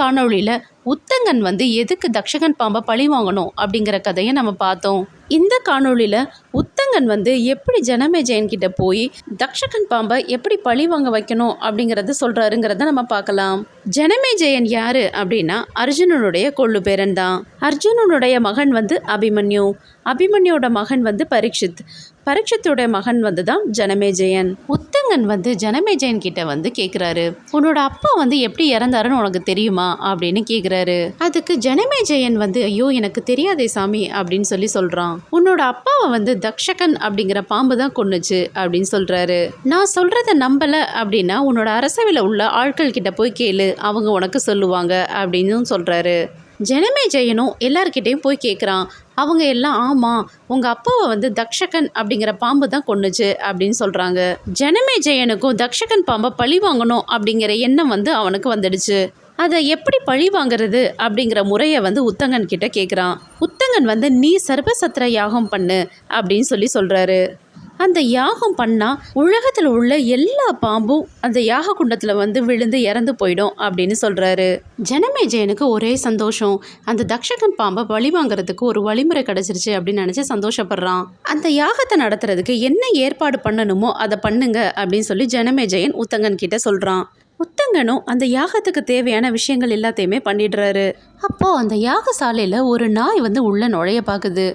காணொளியில் உத்தங்கன் வந்து எதுக்கு தக்ஷகன் பாம்பை பழி வாங்கணும் அப்படிங்கிற கதையை நம்ம பார்த்தோம். இந்த காணொளியில் உத்தங்கன் வந்து எப்படி ஜனமேஜயன் கிட்ட போய் தக்ஷகன் பாம்பை எப்படி பழி வாங்க வைக்கணும் அப்படிங்கிறத சொல்கிறாருங்கிறத நம்ம பார்க்கலாம். ஜனமேஜயன் யாரு அப்படின்னா அர்ஜுனனுடைய கொள்ளு பேரன் தான். அர்ஜுனனுடைய மகன் வந்து அபிமன்யு. அபிமன்யோட மகன் வந்து பரீட்சித். பரீட்சத்தோட மகன் வந்து தான் ஜனமேஜயன் உத்தங்கன் வந்து ஜனமேஜயன் கிட்ட வந்து கேட்குறாரு உன்னோட அப்பா வந்து எப்படி இறந்தாருன்னு உனக்கு தெரியுமா? அப்படின்னு கேட்குறாரு அதுக்கு ஜனமேஜயன் வந்து ஐயோ எனக்கு தெரியாதே சாமி அப்படின்னு சொல்லி சொல்கிறான் உன்னோட அப்பாவை வந்து தக்ஷகன் அப்படிங்கிற பாம்பு தான் கொன்னுச்சு அப்படின்னு சொல்கிறாரு நான் சொல்கிறத நம்பலை அப்படின்னா உன்னோட அரசவையில் உள்ள ஆட்கள் கிட்ட போய் கேளு அவங்க உனக்கு சொல்லுவாங்க அப்படின்னு சொல்கிறாரு ஜனமே ஜெயனும் எல்லார்கிட்டேயும் போய் கேட்குறான் அவங்க எல்லாம் ஆமாம் உங்கள் அப்பாவை வந்து தக்ஷகன் அப்படிங்கிற பாம்பு தான் கொண்டுச்சு அப்படின்னு சொல்கிறாங்க ஜனமே ஜெயனுக்கும் தக்ஷகன் பாம்பை பழி வாங்கணும் அப்படிங்கிற எண்ணம் வந்து அவனுக்கு வந்துடுச்சு. அதை எப்படி பழி வாங்குறது அப்படிங்கிற முறையை வந்து உத்தங்கன் கிட்ட கேட்குறான் உத்தங்கன் வந்து நீ சர்வசத்திர யாகம் பண்ணு அப்படின்னு சொல்லி சொல்கிறாரு அந்த யாகம் பண்ணால் உலகத்தில் உள்ள எல்லா பாம்பும் அந்த யாக குண்டத்தில் வந்து விழுந்து இறந்து போயிடும் அப்படின்னு சொல்கிறாரு ஜனமேஜயனுக்கு ஒரே சந்தோஷம். அந்த தக்ஷகன் பாம்பை பழி வாங்குறதுக்கு ஒரு வழிமுறை கிடச்சிருச்சு அப்படின்னு நினச்சி சந்தோஷப்படுறான். அந்த யாகத்தை நடத்துறதுக்கு என்ன ஏற்பாடு பண்ணணுமோ அதை பண்ணுங்க அப்படின்னு சொல்லி ஜனமேஜயன் உத்தங்கன் கிட்ட சொல்கிறான் உத்தங்கனும் அந்த யாகத்துக்கு தேவையான விஷயங்கள் எல்லாத்தையுமே பண்ணிடுறாரு. அப்போ அந்த யாகசாலையில் ஒரு நாய் வந்து உள்ள நுழைய பார்க்குது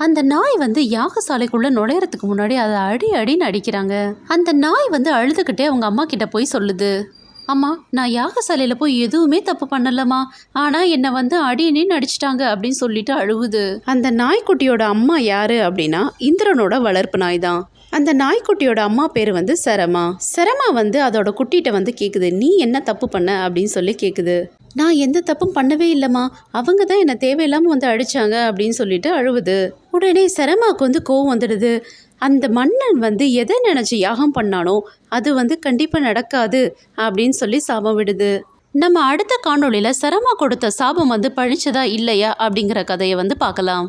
அந்த நாய் வந்து யாகசாலைக்குள்ள நுழையறதுக்கு முன்னாடி அதை அடி அடின்னு அடிக்கிறாங்க. அந்த நாய் வந்து அழுதுகிட்டே அவங்க அம்மா கிட்ட போய் சொல்லுது. அம்மா நான் யாகசாலையில் போய் எதுவுமே தப்பு பண்ணலம்மா. ஆனால் என்னை வந்து அடின்னு அடிச்சிட்டாங்க அப்படின்னு சொல்லிட்டு அழுவுது. அந்த நாய்க்குட்டியோட அம்மா யாரு அப்படின்னா இந்திரனோட வளர்ப்பு நாய் தான் அந்த நாய்க்குட்டியோட அம்மா பேர் வந்து சரமா. சரமா வந்து அதோட குட்டிகிட்ட வந்து கேட்குது நீ என்ன தப்பு பண்ண? அப்படின்னு சொல்லி கேட்குது நான் எந்த தப்பும் பண்ணவே இல்லைம்மா. அவங்க தான் என்னை தேவையில்லாமல் வந்து அடித்தாங்க அப்படின்னு சொல்லிட்டு அழுவுது. உடனே சரமாவுக்கு வந்து கோவம் வந்துடுது. அந்த மன்னன் வந்து எதை நினச்சி யாகம் பண்ணானோ அது வந்து கண்டிப்பாக நடக்காது அப்படின்னு சொல்லி சாபம் விடுது. நம்ம அடுத்த காணொளியில் சரமா கொடுத்த சாபம் வந்து பழிச்சதா இல்லையா அப்படிங்கிற கதையை வந்து பார்க்கலாம்.